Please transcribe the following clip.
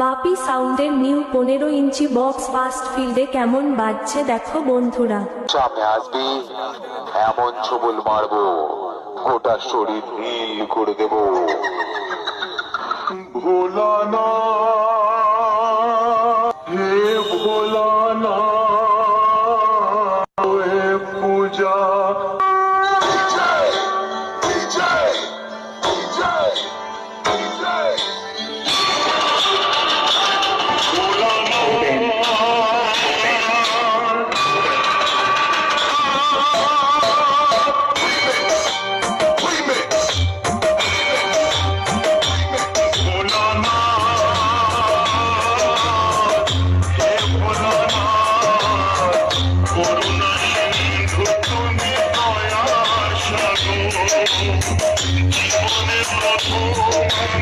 বাপি সাউন্ডের নিউ পনেরো ইঞ্চি box fast ফিল্ডে কেমন বাজছে দেখো বন্ধুরা। সামনে আসবে এমন ছবল মারবো গোটা শরীর নীল করে দেব। ভোলানা হে ভোলানা হে পূজা। বিজয় বিজয় বিজয় জীবনের প্রথম